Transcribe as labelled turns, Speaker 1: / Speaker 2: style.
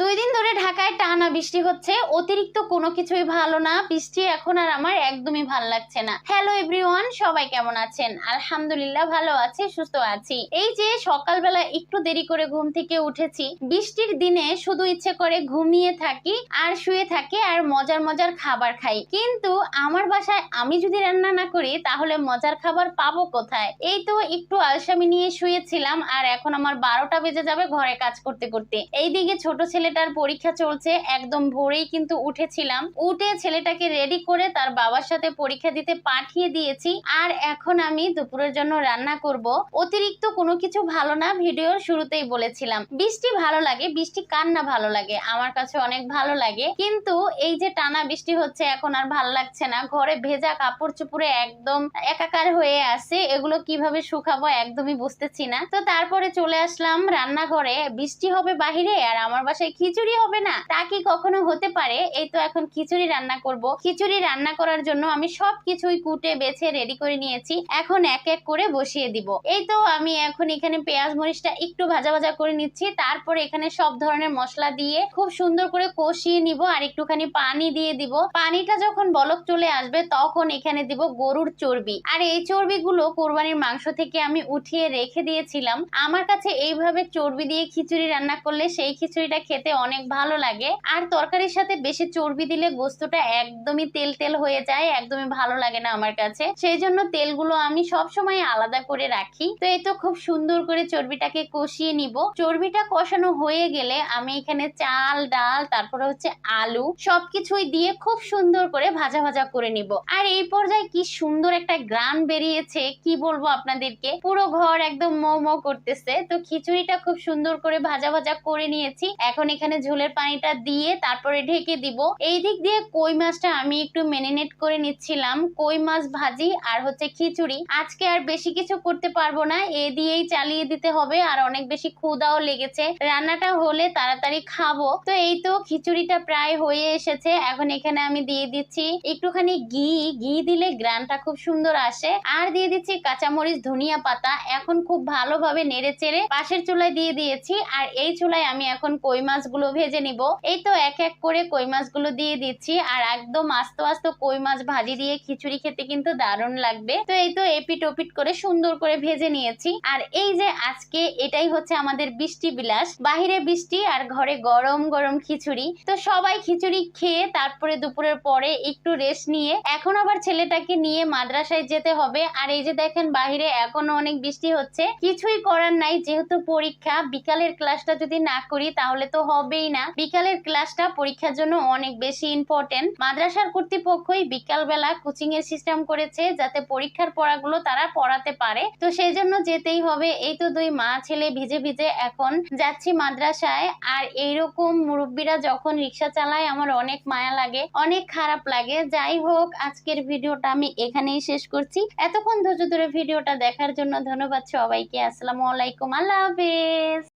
Speaker 1: দুই দিন ধরে ঢাকায় টানা বৃষ্টি হচ্ছে, অতিরিক্ত কোনো কিছুই ভালো না। বৃষ্টি এখন আর আমার একদমই ভালো লাগছে না। হ্যালো এভরিওয়ান সবাই কেমন আছেন? আলহামদুলিল্লাহ ভালো আছি, সুস্থ আছি। এই যে সকালবেলা একটু দেরি করে ঘুম থেকে উঠেছি, বৃষ্টির দিনে শুধু ইচ্ছে করে ঘুমিয়ে থাকি, আর শুয়ে থাকি, আর মজার মজার খাবার খাই। কিন্তু আমার বাসায় আমি যদি রান্না না করি, তাহলে মজার খাবার পাবো কোথায়? এই তো একটু আলসামি নিয়ে শুয়েছিলাম, আর এখন আমার বারোটা বেজে যাবে ঘরে কাজ করতে করতে। এইদিকে ছোট ছেলেটার পরীক্ষা চলছে, একদম ভোরেই কিন্তু উঠেছিলাম। উঠে ছেলেটাকে রেডি করে তার বাবার সাথে পরীক্ষা দিতে পাঠিয়ে দিয়েছি। আর এখন আমি দুপুরের জন্য রান্না করব। অতিরিক্ত কোনো কিছু ভালো না ভিডিওর শুরুতেই বলেছিলাম। বৃষ্টি ভালো লাগে, বৃষ্টি কার না ভালো লাগে, আমার কাছে অনেক ভালো লাগে। কিন্তু এই যে টানা বৃষ্টি হচ্ছে, এখন আর ভালো লাগছে না। ঘরে ভেজা কাপড় চুপুরে একদম একাকার হয়ে আছে, এগুলো কীভাবে শুকাবো একদমই বুঝতেছি না। তো তারপরে চলে আসলাম রান্নাঘরে। বৃষ্টি হবে বাহিরে, আর আমার বাসায় খিচুড়ি হবে না, তা কি কখনো হতে পারে? এই তো এখন খিচুড়ি রান্না করব। খিচুড়ি রান্না করার জন্য আমি সব কিছুই কুটে, বেছে রেডি করে নিয়েছি। এখন এক এক করে বসিয়ে দিব। এই তো আমি এখন এখানে পেঁয়াজ মরিচটা একটু ভাজা ভাজা করে নিচ্ছি। তারপরে এখানে সব ধরনের মশলা দিয়ে খুব সুন্দর করে কষিয়ে নিব আর একটুখানি পানি দিয়ে দিব। পানিটা যখন বলক চলে আসবে তখন এখানে দিব গরুর চর্বি। আর এই চর্বিগুলো কোরবানির মাংস থেকে আমি উঠিয়ে রেখে দিয়েছিলাম। আমার কাছে এইভাবে চর্বি দিয়ে খিচুড়ি রান্না করলে সেই খিচুড়িটা খেতে অনেক ভালো লাগে। আর তরকারির সাথে বেশি চর্বি দিলে গোস্তটা একদমই তেল তেল হয়ে যায়, একদমই ভালো লাগে না আমার কাছে। সেই জন্য তেলগুলো আমি সব সময় আলাদা করে রাখি। তো এই তো খুব সুন্দর করে চর্বিটাকে কষিয়ে নিব। চর্বিটা কষানো হয়ে গেলে আমি এখানে চাল, ডাল, তারপরে হচ্ছে আলু সবকিছুই দিয়ে খুব সুন্দর করে ভাজা ভাজা করে নিব। আর এই পর্যায়ে কি সুন্দর একটা গ্রান বেরিয়েছে, কি বলব আপনাদেরকে? পুরো ঘর একদম মো করতেছে। তো খিচুড়িটা খুব সুন্দর করে ভাজা ভাজা করে নিয়েছি। এখন এখানে ঝোলের পানিটা দিয়ে তারপরে ঢেকে দিব। এই দিক দিয়ে কই মাছটা আমি একটু মেরিনেট করে নিচ্ছিলাম। কই মাছ ভাজি আর হচ্ছে খিচুড়ি। আজকে আর বেশি কিছু করতে পারব না। এ দিয়েই চালিয়ে দিতে হবে আর অনেক বেশি ক্ষুদাও লেগেছে। রান্নাটা হলে তাড়াতাড়ি খাব। তো এই তো খিচুড়িটা প্রায় হয়ে এসেছে। এখন এখানে আমি দিয়ে দিচ্ছি একটুখানি ঘি। ঘি দিলে গ্রানটা খুব সুন্দর আসে। আর দিয়ে দিচ্ছি কাঁচামরিচ, ধনিয়া পাতা। এখন খুব ভালোভাবে নেড়ে চেড়ে পাশের চুলায় দিয়ে দিয়েছি। আর এই চুলায় আমি এখন কই মাছগুলো ভেজে নিব। এই তো এক এক করে কই মাছগুলো দিয়ে দিচ্ছি আর একদম আস্তে আস্তে কই মাছ ভাজি দিয়ে খিচুড়ি খেতে কিন্তু দারুণ লাগবে। তো এই তো এপিট ওপিট করে সুন্দর করে ভেজে নিয়েছি। আর এই যে আজকে এটাই হচ্ছে আমাদের বৃষ্টি বিলাস। বাহিরে বৃষ্টি আর ঘরে গরম গরম খিচুড়ি। তো সবাই খিচুড়ি খেয়ে তারপরে দুপুরের পরে একটু রেস্ট নিয়ে এখন আবার ছেলেটাকে নিয়ে মাদ্রাসায় যেতে হবে। আর এই যে দেখেন বাহিরে এখনও অনেক বৃষ্টি হচ্ছে। কিছুই করার নাই, যেহেতু পরীক্ষা, বিকালের ক্লাসটা যদি না করি তাহলে তো হবেই না। বিকালের ক্লাসটা পরীক্ষার জন্য অনেক বেশি ইম্পর্টেন্ট মাদ্রাসার কর্তৃপক্ষই বিকাল বেলা কোচিং এর সিস্টেম করেছে যাতে পরীক্ষার পড়াগুলো তারা পড়াতে পারে। তো সেই জন্য যেতেই হবে। এই তো দুই মা ছেলে ভিজে ভিজে এখন যাচ্ছি মাদ্রাসায়। আর এইরকম মুরব্বীরা যখন রিক্সা চালায়, আমার অনেক মায়া লাগে, অনেক খারাপ লাগে। যাই হোক, আজকের ভিডিওটা আমি এখানেই শেষ করছি। এতক্ষণ ধৈর্য ধরে ভিডিওটা দেখার জন্য ধন্যবাদ সবাইকে। আসসালামু আলাইকুম। আল্লাহ হাফেজ।